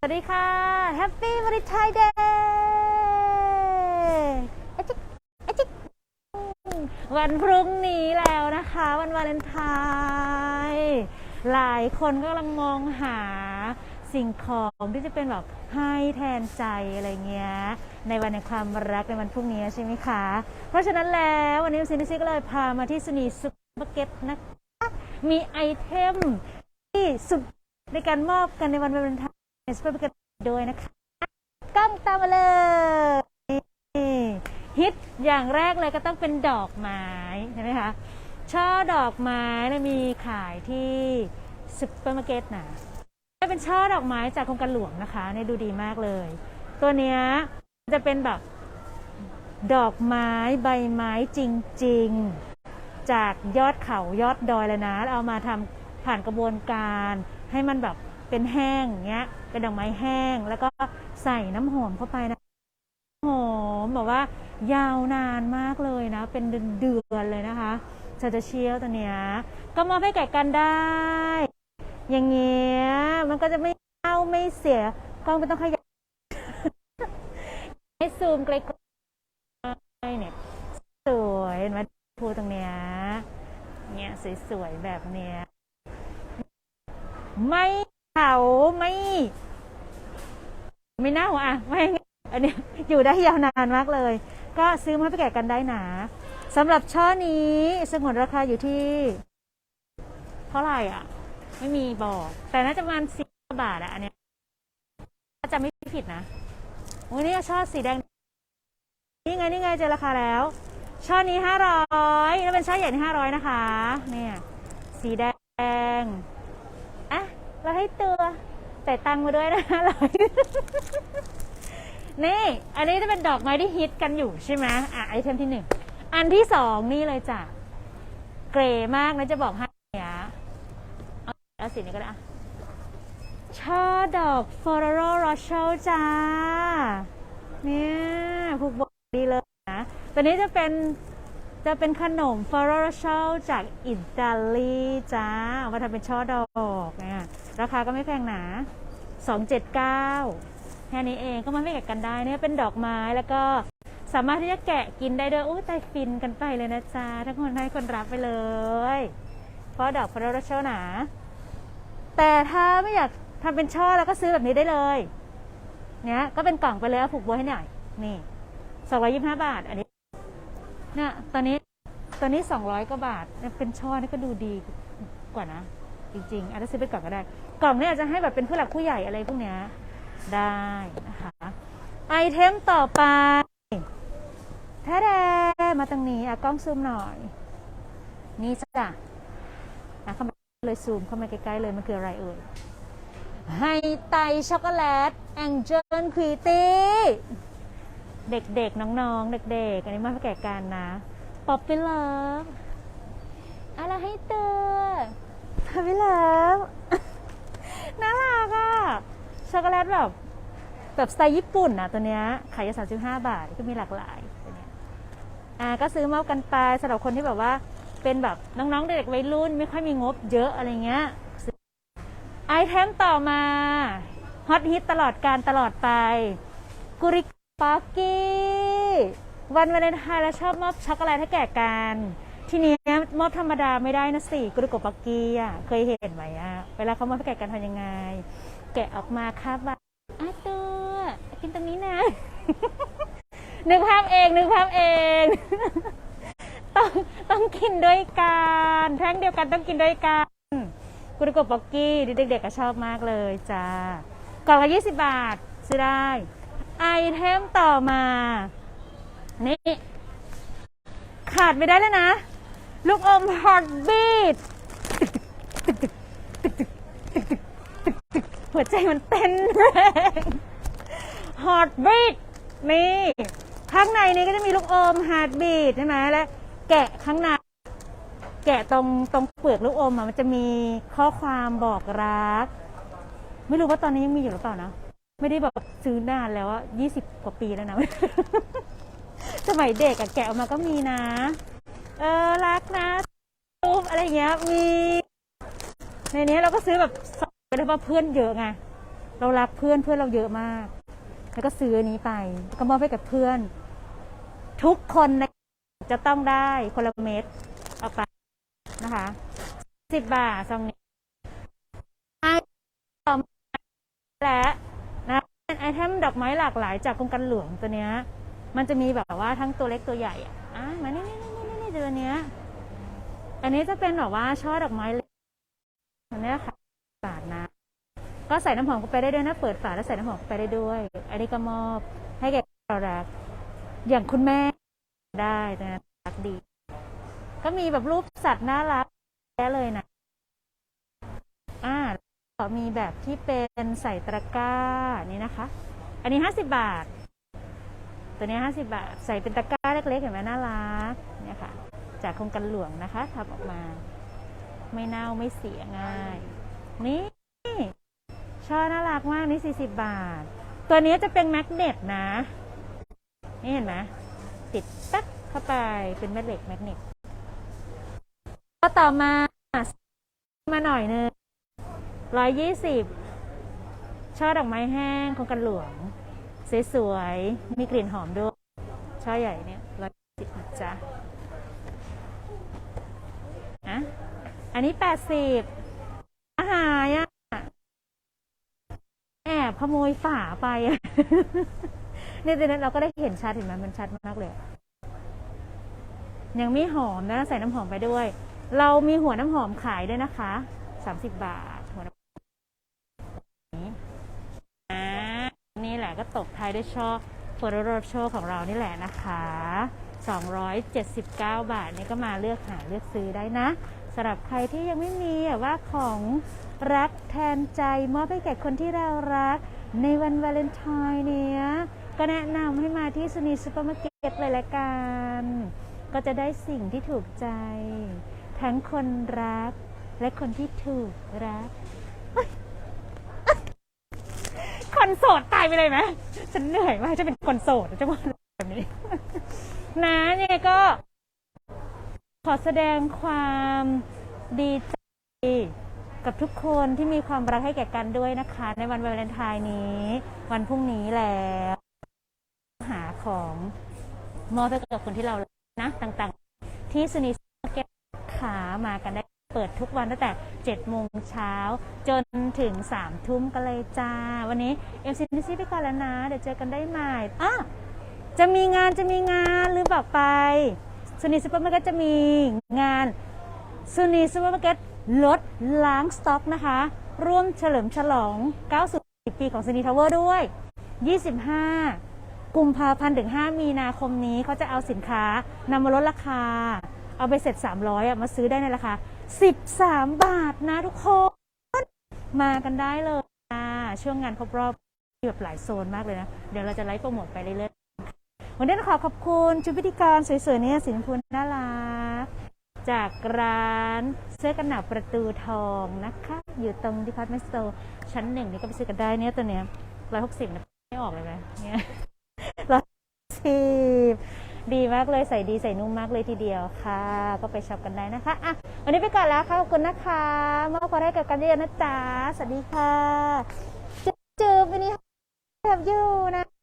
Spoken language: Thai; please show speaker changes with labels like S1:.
S1: สวัสดีค่ะ Happy Valentine Day อจิ๊กอจิกวันพรุ่งนี้แล้วนะคะ วันวาเลนไทน์หลายคนก็กำลังมองหาสิ่งของที่จะเป็นแบบให้แทนใจอะไรเงี้ยในวันแห่งความรักในวันพรุ่งนี้ใช่ไหมคะ เพราะฉะนั้นแล้ววันนี้ซินิซิก็เลยพามาที่สนีซุปเปอร์เก็ตนะคะมีไอเทมที่สุดในการมอบกันในวันวาเลนไทน์ ในสเปอร์เกตด้วยนะคะกล้องตามมาเลยฮิตอย่างแรกเลยก็ต้องเป็นดอกไม้ใช่ไหมคะช่อดอกไม้นี่ยมีขายที่ซุปเปอร์มาร์เก็ตนะจะเป็นช่อดอกไม้จากโครงการหลวงนะคะเนี่ยดูดีมากเลย ตัวเนี้ยจะเป็นแบบดอกไม้ใบไม้จริง ๆ จากยอดเขายอดดอยเลยนะ เอามาทำผ่านกระบวนการให้มันแบบ เป็นแห้งเงี้ยเป็นดอกไม้แห้ง แล้วก็ใส่น้ำหอมเข้าไปนะหอมแบบว่ายาวนานมากเลยนะ เป็นเดือนเลยนะคะชาจะเชียวตัวเนี้ยก็มอบให้แก่กันได้ อย่างเงี้ยมันก็จะไม่เข้าไม่เสียกล้องไม่ต้องขยับให้ซูมไกลๆเนี่ยสวยเห็นไหมพูตรงเนี้ยเนี่ยสวยๆแบบเนี้ยไม่ เขาไม่ไม่เน่าอะไม่อันนี้อยู่ได้ยาวนานมากเลย ก็ซื้อมาให้ไปแก่กันได้นะสำหรับช่อนี้สงวนราคาอยู่ที่ เท่าไหร่อะ ไม่มีบอก แต่น่าจะประมาณสี่บาทอะอันเนี้ยถ้าจะไม่ผิดนะวันนี้ช่อสีแดง นี่ไงนี่ไงเจอราคาแล้ว ช่อนี้ห้าร้อยแล้วเป็นช่อใหญ่ที่ห้าร้อยนะคะ เนี่ย สีแดง เราให้ตัวแต่ตังค์มาด้วยนะร้อยนี่ อันนี้จะเป็นดอกไม้ที่ฮิตกันอยู่ใช่ไหมอะไอเทมที่หนึ่ง อันที่สองนี่เลยจ้ะ เกรมากนะจะบอกให้เนี่ยเอาเอาสีนี้ก็ได้ช่อดอกฟลอโรโรเชลจ้า เนี่ยผูกบอกดีเลยนะตัวนี้จะเป็นจะเป็นขนมฟลอโรโรเชลจากอิตาลีจ้าเอามาทำเป็นช่อดอกเนี่ย ราคาก็ไม่แพงหนะ279 แค่นี้เองก็มาไม่แกะกันได้เนี่ยเป็นดอกไม้แล้วก็สามารถที่จะแกะกินได้ด้วยอู้ตายฟินกันไปเลยนะจ๊ะทั้งคนให้คนรับไปเลย เพราะดอกฟลอโรเชลหนา แต่ถ้าไม่อยากทำเป็นช่อแล้วก็ซื้อแบบนี้ได้เลยเนี้ยก็เป็นกล่องไปเลยเอาผูกบัวให้หน่อยนี่สองร้อยี่ห้าบาท อันนี้เนี่ยตอนนี้ตอนนี้สองร้อยกว่าบาทเนี่ยเป็นช่อนี่ก็ดูดีกว่านะ จริงๆอาจจะซื้อไปก่อนก็ได้ กล่องเนี่ยอาจจะให้แบบเป็นผู้หลักผู้ใหญ่อะไรพวกเนี้ยได้นะคะไอเทมต่อไปแท้ๆมาตรงนี้อะกล้องซูมหน่อย นี่จ้ะอะเข้ามาเลยซูมเข้ามาใกล้ๆเลยมันคืออะไรเอ่ยไฮไตช็อกโกแลตแองเจิลควีตี้เด็กๆ น้องๆ เด็กๆ อันนี้มาแก่กันนะ ป๊อปปี้เลิฟอะไรให้เตอ ป๊อปปี้เลิฟน่ารักอะช็อกโกแลตแบบแบบสไตล์ญี่ปุ่นนะตัวเนี้ยขายอยู่สามสิบห้าบาทก็มีหลากหลายตัวเนี้ยอ่าก็ซื้อมากันไปสำหรับคนที่แบบว่าเป็นแบบน้องๆเด็กๆวัยรุ่น ไม่ค่อยมีงบเยอะอะไรเงี้ยไอเทมต่อมาฮอตฮิตตลอดการตลอดไปกุริปากี้วันวาเลนไทน์เราชอบมอบช็อกโกแลตให้แก่กัน ทีนี้มอบธรรมดาไม่ได้นะสิกุริโกปากี้อะเคยเห็นไหมอะเวลาเขามอบให้แก่กันทำยังไง แกะออกมาครับว่าอะตัวกินตรงนี้นะ นึกภาพเองนึกภาพเอง ต้องต้องกินด้วยกันแท่งเดียวกันต้องกินด้วยกันกุริโกป๊อกกี้เด็กๆก็ชอบมากเลยจ้ากล่องละ20บาทซื้อได้ไอเทมต่อมา นี่ ขาดไม่ได้เลยนะ ลูกอม Heartbeat หัวใจมันเต้นแรง Heartbeat นี่ข้างในนี้ก็จะมีลูกอม Heartbeat ใช่ไหมและแกะข้างในแกะตรงตรงเปลือกลูกอมอะมันจะมีข้อความบอกรัก ไม่รู้ว่าตอนนี้ยังมีอยู่หรือเปล่านะ ไม่ได้แบบซื้อนานแล้วอะยี่สิบกว่าปีแล้วนะ สมัยเด็กอะแกะออกมาก็มีนะ เออรักนะรูปอะไรเงี้ยมีในนี้เราก็ซื้อแบบไปแล้วเพราะเพื่อนเยอะไงเรารักเพื่อนเพื่อนเราเยอะมาก แล้วก็ซื้อนี้ไป ก็มอบให้กับเพื่อน ทุกคนในจะต้องได้คนละเม็ดเอาไปนะคะสิบบาทซองนี้ไอต่อมาและนะไอเทมดอกไม้หลากหลายจากโครงการหลวงตัวเนี้ย มันจะมีแบบว่าทั้งตัวเล็กตัวใหญ่อะอะมานี่ นี่นี่นี่นี่ตัวเนี้ย อันนี้จะเป็นแบบว่าช่อดอกไม้เล็กอันเนี้ยค่ะบาทนะ ก็ใส่น้ำหอมเข้าไปได้ด้วยนะ เปิดฝาแล้วใส่น้ำหอมเข้าไปได้ด้วย อันนี้ก็มอบให้แก่เรารัก อย่างคุณแม่ได้นะรักดี ก็มีแบบรูปสัตว์น่ารักแย่เลยนะ อ่าก็มีแบบที่เป็นใส่ตะกร้านี่นะคะ อันนี้ห้าสิบบาท ตัวนี้ห้าสิบาท ใส่เป็นตะกร้า ล็กๆเห็นไหมน่ารักเนี่ยค่ะ จากโครงการหลวงนะคะทำออกมา ไม่เน่าไม่เสียง่าย นี่ช่อน่ารักมากนี่40 บาท ตัวนี้จะเป็นแมกเนตนะ นี่เห็นไหมติดตั๊กเข้าไปเป็นแม่เหล็กแมกเนตก็ต่อมามาหน่อยนึงร้อยยี่สิบช่อดอกไม้แห้งโครงการหลวง สวยๆ มีกลิ่นหอมด้วย ช่อใหญ่เนี่ย สิบจ้ะอะอันนี้แปดสิบอาหายอะ แอบขโมยฝาไปอะเนี่ยตอนนั้นเราก็ได้เห็นชัดเห็นไหมมันชัดมากเลย ยังไม่หอมนะใส่น้ำหอมไปด้วย เรามีหัวน้ำหอมขายด้วยนะคะสามสิบบาทหัวน้ำหอมนี้อ่านี่แหละก็ตกท้ายด้วยช่อโฟโตโรโชของเรานี่แหละนะคะ 279 บาทนี่ก็มาเลือกหาเลือกซื้อได้นะสำหรับใครที่ยังไม่มีว่าของรักแทนใจมอบให้แก่คนที่เรารัก ในวันวาเลนไทน์เนี้ยก็แนะนำให้มาที่สนีซูเปอร์มาร์เก็ตเลยละกัน ก็จะได้สิ่งที่ถูกใจ ทั้งคนรักและคนที่ถูกรักเอ้ยเอ้ยคนโสดตายไปเลยไหมฉันเหนื่อยมากจะเป็นคนโสดจะว่าแบบนี้ นะเนี่ยก็ ขอแสดงความดีใจกับทุกคนที่มีความรักให้แก่กันด้วยนะคะ ในวันวาเลนไทน์นี้ วันพรุ่งนี้แล้ว หาของมอบให้กับคนที่เรารนะต่างๆ ที่สนิทเก็ตขามากันได้เปิดทุกวันตั้งแต่7โมงเช้า จนถึง3ทุ่มกันเลยจ้า วันนี้เอ็มซีนิซี่ไปก่อนแล้วนะ เดี๋ยวเจอกันได้ใหม่อะ จะมีงานจะมีงานลืมบอกไปสนิทซูเปอร์มาร์เก็ตจะมีงานซูนีซูเปอร์มาร์เก็ตลดล้างสต็อกนะคะ ร่วมเฉลิมฉลอง 90 ปีของซูนีทาวเวอร์ด้วย 25 กุมภาพันธ์ถึง 5 มีนาคมนี้เขาจะเอาสินค้านำมาลดราคา เอาไปเสร็จ 300อะมาซื้อได้ในราคา 13 บาทนะทุกคน มากันได้เลยช่วงงานครบรอบแบบหลายโซนมากเลยนะ เดี๋ยวเราจะไลฟ์โปรโมทไปเรื่อยๆ วันนี้ขอขอบคุณชุดพิธีกรสวยๆเนี่ยสีชมพูน่ารัก จากร้านเสื้อกันหนาวประตูทองนะคะ อยู่ตรงดิพาร์ตเมนต์สโตร์ชั้นหนึ่งนี่ก็ไปซื้อกันได้เนี่ยตัวเนี้ยร้อยหกสิบนะไม่ออกเลยไหมเนี่ยร้อยสิบดีมากเลยใส่ดีใส่นุ่มมากเลยทีเดียวค่ะ ก็ไปช็อปกันได้นะคะอะวันนี้ไปก่อนแล้วค่ะขอบคุณนะคะมอบความให้กับกันเยอะนะจ๊ะสวัสดีค่ะ จุ๊บวันนี้แบบยู่นะ